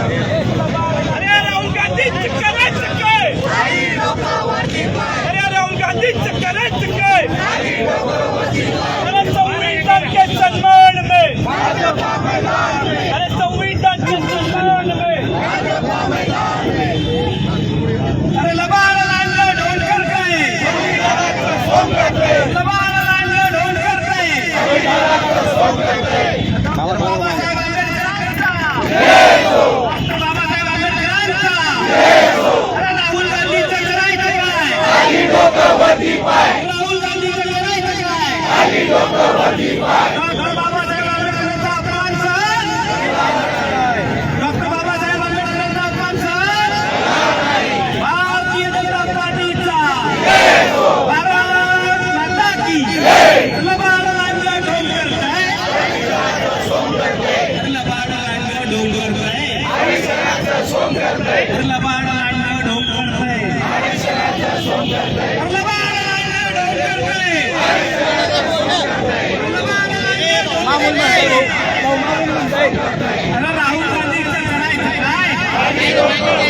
अरे राहुल गांधी करायचं काय अरे राहुल गांधी करायचं काय अरे संविधान के सम्मान में। लबाड लागलं ढोंगर काय लबाड लागलं ढोंगर राहुल गांधीचं करायचं काय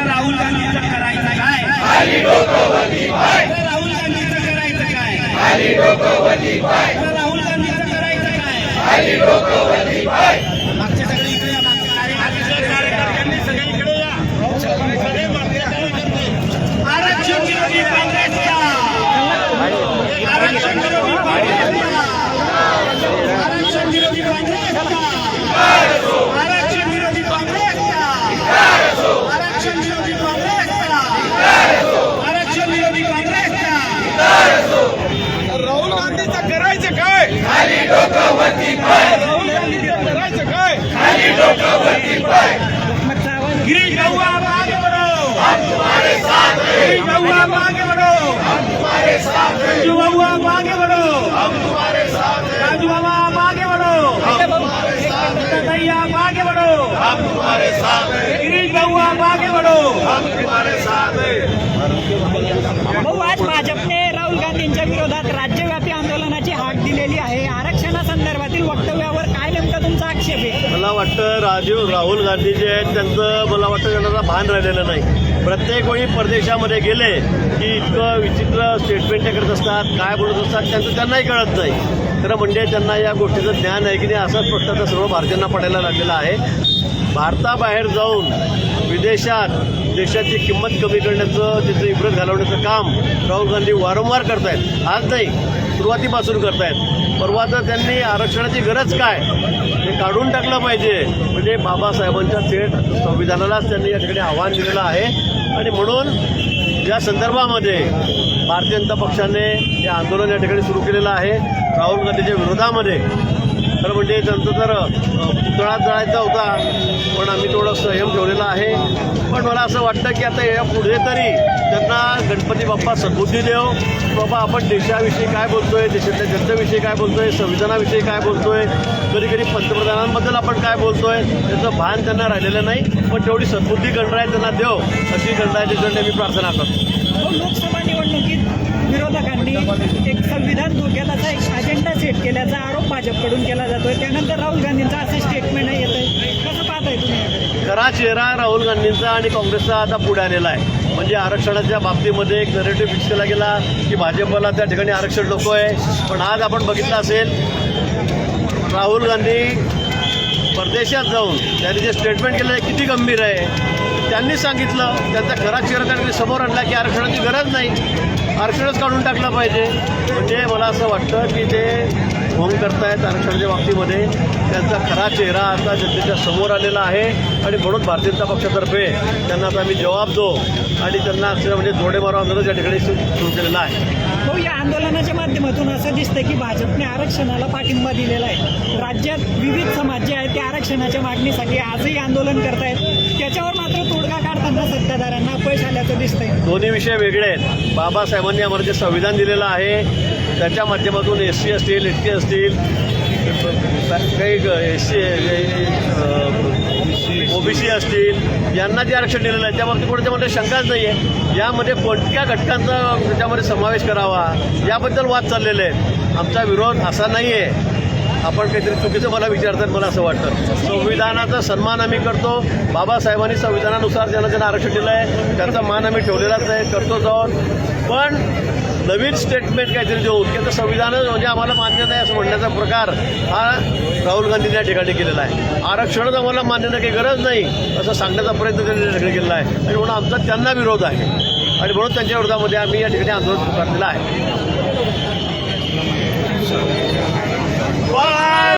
राहुल गांधीचं करायचं काय राहुल गांधीचं करायचं काय आरक्षण विरोधी काँग्रेसचा आरक्षण विरोधी काँग्रेसचा आरक्षण विरोधी काँग्रेसचा राहुल गांधीचं करायचं काय? राहुल गांधीचं करायचं काय? गिरीश भाऊ आप आगे बढ़ो गिरीश भाऊ आप बढ़ो राजू बढ़ो राजू बाबा ताई आप आगे बढ़ो गिरीश भाऊ आप आगे बढ़ो भाऊ आज भाजपने राहुल गांधींच्या विरोधात राज्यव्यापी आंदोलनाची हाक दिलेली आहे. आरक्षणासंदर्भातील वक्तव्यावर काय नेमका तुमचा आक्षेप आहे? मला वाटतं राजीव राहुल गांधी जे आहेत त्यांचं मला वाटतं त्यांना भान राहिलेलं नाही. प्रत्येक वेळी परदेशामध्ये गेले की इतकं विचित्र स्टेटमेंट ते करत असतात काय बोलत असतात त्यांचं त्यांनाही कळत नाही. तर म्हणजे त्यांना या गोष्टीचं ज्ञान आहे की नाही असाच प्रश्न आता सर्व भारतीयांना पडायला लागलेला आहे. भारताबाहेर जाऊन विदेशात देशाची किंमत कमी करण्याचं त्याचं इब्रत घालवण्याचं काम राहुल गांधी वारंवार करतायत. आज नाही सुरुवातीपासून करतायत. परवा तर त्यांनी आरक्षणाची गरज काय हे काढून टाकलं पाहिजे. म्हणजे बाबासाहेबांच्या थेट संविधानालाच त्यांनी या ठिकाणी आव्हान दिलेलं आहे. आणि म्हणून या संदर्भामध्ये भारतीय जनता पक्षाने हे आंदोलन या ठिकाणी सुरू केलेलं आहे. राहुल गांधीच्या विरोधामध्ये खरं म्हणजे त्यांचं तर अ, पुतळा जळायचा होता पण आम्ही थोडं संयम ठेवलेला आहे. पण मला असं वाटतं की आता या पुढे तरी त्यांना गणपती बाप्पा सद्बुद्धी देव बाबा आपण देशाविषयी काय बोलतोय देशातल्या जनतेविषयी काय बोलतोय संविधानाविषयी काय बोलतोय कधी कधी पंतप्रधानांबद्दल आपण काय बोलतोय त्याचं भान त्यांना राहिलेलं नाही. पण तेवढी सद्बुद्धी गणराय त्यांना देव अशी गणरायाची त्यांनी मी प्रार्थना करतो. हो, लोकसभा निवडणुकीत विरोधकांनी एक संविधान धोक्याचा एक अजेंडा सेट केल्याचा आरोप भाजपकडून केला जातोय. त्यानंतर राहुल गांधींचं असं स्टेटमेंट येत आहे कसं पाहताय तुम्ही खरा चेहरा राहुल गांधींचा आणि काँग्रेसचा आता पुढे आलेला आहे. म्हणजे आरक्षणाच्या बाबतीमध्ये एक नरेटिव्ह फिक्स केला गेला की भाजपला त्या ठिकाणी आरक्षण नको आहे. पण आज आपण बघितलं असेल राहुल गांधी परदेशात जाऊन त्यांनी जे स्टेटमेंट केलं आहे किती गंभीर आहे त्यांनी सांगितलं. त्यांचा खरा चेहरा त्यांनी समोर आणला की आरक्षणाची गरज नाही. आरक्षणच काढून टाकलं पाहिजे. म्हणजे मला असं वाटतं की ते ढोंग करतायत आरक्षणाच्या बाबतीमध्ये. त्यांचा खरा चेहरा आता जनतेच्या समोर आलेला आहे. आणि म्हणून भारतीय जनता पक्षातर्फे त्यांना आता आम्ही जबाब दो आणि त्यांना अक्षर म्हणजे जोडे मारो आंदोलन त्या ठिकाणी सुरू केलेलं आहे. हो या आंदोलनाच्या माध्यमातून असं दिसतं की भाजपने आरक्षणाला पाठिंबा दिलेला आहे. राज्यात विविध समाज जे आहेत ते आरक्षणाच्या मागणीसाठी आजही आंदोलन करतायत. त्याच्यावर मात्र तोडगा काढताना सत्ताधाऱ्यांना अपयश आल्याचं दिसतंय. दोन्ही विषय वेगळे आहेत. बाबासाहेबांनी आम्हाला जे संविधान दिलेलं आहे त्याच्या माध्यमातून एस सी असतील एस टी असतील असतील. काही एस सी ओबीसी असतील. यांना जे आरक्षण दिलेलं आहे त्याबाबतीत कोणत्यामध्ये शंकाच नाही आहे यामध्ये कोणत्या घटकांचा त्याच्यामध्ये समावेश करावा याबद्दल वाद चाललेले आहेत. आमचा विरोध असा नाही आहे आपण काहीतरी चुकीचं मला विचारतात मला असं वाटतं. संविधानाचा सन्मान आम्ही करतो. बाबासाहेबांनी संविधानानुसार ज्यांना ज्यांना आरक्षण दिलं आहे त्यांचा मान आम्ही ठेवलेलाच आहे करतो जाऊन. पण नवीन स्टेटमेंट काहीतरी देऊन की आता संविधान म्हणजे आम्हाला मान्य नाही असं म्हणण्याचा प्रकार हा राहुल गांधीने या ठिकाणी केलेला आहे. आरक्षणच आम्हाला मान्य नाही काही गरज नाही असं सांगण्याचा प्रयत्न त्यांनी या ठिकाणी केलेला आहे. आणि म्हणून आमचा त्यांना विरोध आहे. आणि म्हणून त्यांच्या विरोधामध्ये आम्ही या ठिकाणी आंदोलन पुकारलेलं आहे.